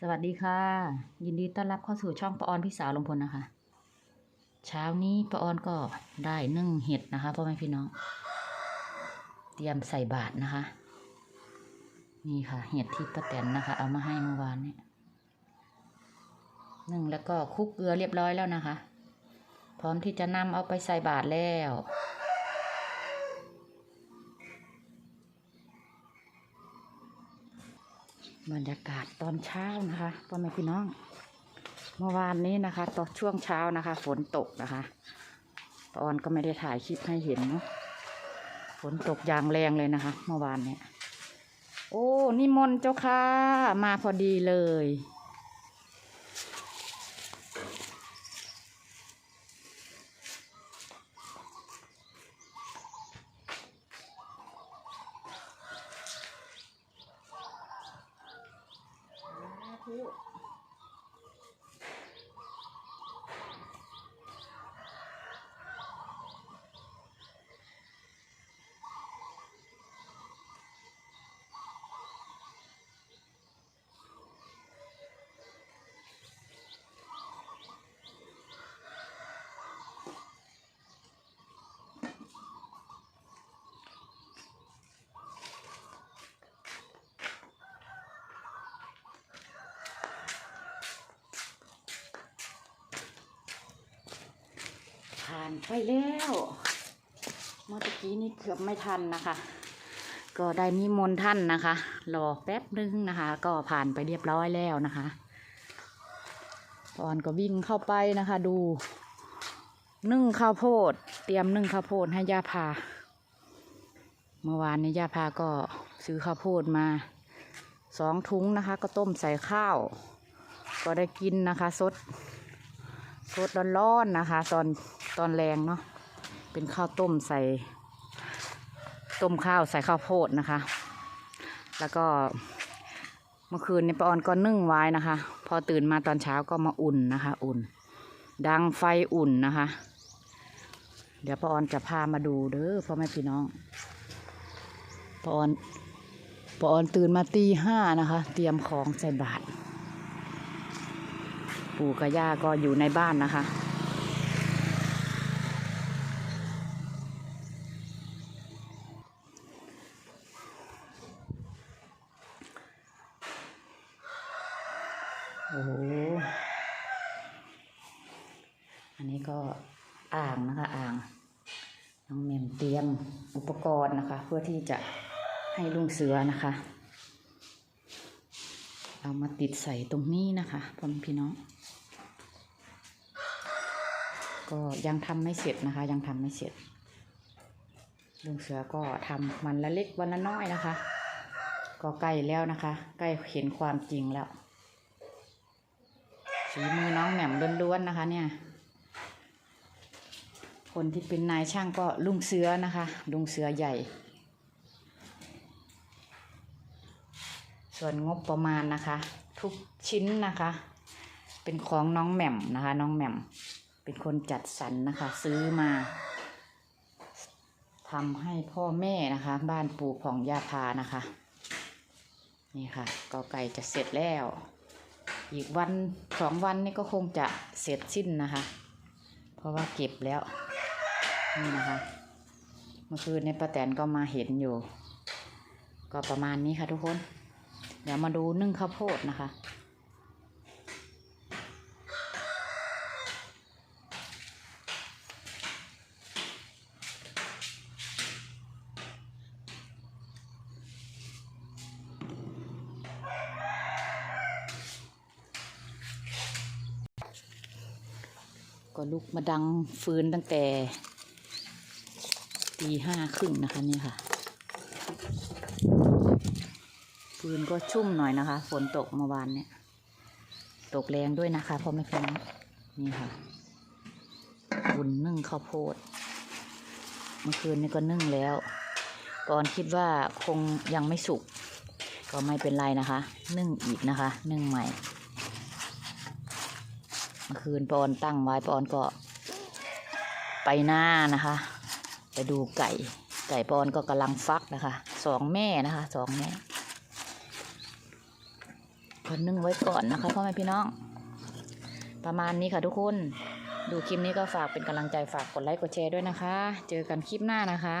สวัสดีค่ะ ยินดีต้อนรับเข้าสู่ช่องปออนพี่สาวลงพลนะคะ เช้านี้ปออนก็ได้นึ่งเห็ดนะคะพ่อแม่พี่น้อง เตรียมใส่บาตรนะคะ นี่ค่ะ เห็ดที่ป้าแตนนะคะ เอามาให้เมื่อวานเนี่ยนึ่งแล้วก็คลุกเกลือเรียบร้อยแล้วนะคะ พร้อมที่จะนำเอาไปใส่บาตรแล้ว บรรยากาศตอนเช้านะคะพ่อแม่พี่น้อง เมื่อวานนี้นะคะ ตอนช่วงเช้านะคะ ฝนตกนะคะตออนก็ไม่ได้ถ่ายคลิปให้เห็นเนาะฝนตกอย่างแรงเลยนะคะ เมื่อวานเนี่ย โอ้นิมนต์เจ้าค่ะ มาพอดีเลย ผ่านไปแล้วเมื่อกี้นี่เกือบไม่ทันนะคะ ก็ได้นิมนต์ท่านนะคะ รอแป๊บนึงนะคะ ก็ผ่านไปเรียบร้อยแล้วนะคะตอนก็วิ่งเข้าไปนะคะ ดู นึ่งข้าวโพด เตรียมนึ่งข้าวโพดให้ย่าพา เมื่อวานนี้ย่าพาก็ซื้อข้าวโพดมาสองถุงนะคะ ก็ต้มใส่ข้าว ก็ได้กินนะคะ สด สดร้อนๆนะคะ ตอนตอนแรงเนาะเป็นข้าวต้มใส่ ต้มข้าวใส่ข้าวโพดนะคะ แล้วก็เมื่อคืนนี้ป้าออนก็นึ่งไว้นะคะ พอตื่นมาตอนเช้าก็มาอุ่นนะคะ อุ่น ดังไฟอุ่นนะคะ เดี๋ยวปออนจะพามาดูเด้อพ่อแม่พี่น้องปออนปออนตื่นมาตีห้านะคะ เตรียมของใส่บาตร ปู่กับย่าก็อยู่ในบ้านนะคะ โอ้โห อันนี้ก็อ่างนะคะอ่าง น้องเมมเตรียมอุปกรณ์นะคะ เพื่อที่จะให้ลุงเสือนะคะเอามาติดใส่ตรงนี้นะคะพ่อพี่น้อง ก็ยังทำไม่เสร็จนะคะ ยังทำไม่เสร็จลุงเสือก็ทำมันละเล็กวันละน้อยนะคะ ก็ใกล้แล้วนะคะ ใกล้เห็นความจริงแล้วฝีมือน้องแหม่มล้วนๆนะคะ เนี่ย คนที่เป็นนายช่างก็ลุงเสือนะคะ ลุงเสือใหญ่ ส่วนงบประมาณนะคะ ทุกชิ้นนะคะ เป็นของน้องแหม่มนะคะ น้องแหม่ม เป็นคนจัดสรรนะคะ ซื้อมาทำให้พ่อแม่นะคะ บ้านปู่ของยาพานะคะ นี่ค่ะก็ไก่จะเสร็จแล้ว อีกวันสองวันนี่ก็คงจะเสร็จสิ้นนะคะ เพราะว่าเก็บแล้ว นี่นะคะ เมื่อคืนในป้าแตนก็มาเห็นอยู่ ก็ประมาณนี้ค่ะทุกคน เดี๋ยวมาดูนึ่งข้าวโพดนะคะ ก็ลุกมาดังฟืนตั้งแต่ตีห้าครึ่งนะคะนี่ค่ะ ฟืนก็ชุ่มหน่อยนะคะ ฝนตกเมื่อวานเนี่ย ตกแรงด้วยนะคะพ่อแม่พี่น้องนี่ค่ะอุ่นนึ่งข้าวโพด เมื่อคืนนี้ก็นึ่งแล้วก่อนคิดว่าคงยังไม่สุก ก็ไม่เป็นไรนะคะ นึ่งอีกนะคะ นึ่งใหม่ เมื่อคืนปอนตั้งไว้ปอนก็ไปหน้านะคะ ไปดูไก่ ไก่ปอนก็กำลังฟักนะคะสองแม่นะคะสองแม่ขอนึ่งไว้ก่อนนะคะพ่อแม่พี่น้อง ประมาณนี้ค่ะทุกคน ดูคลิปนี้ก็ฝากเป็นกำลังใจฝากกดไลค์กดแชร์ด้วยนะคะ เจอกันคลิปหน้านะคะ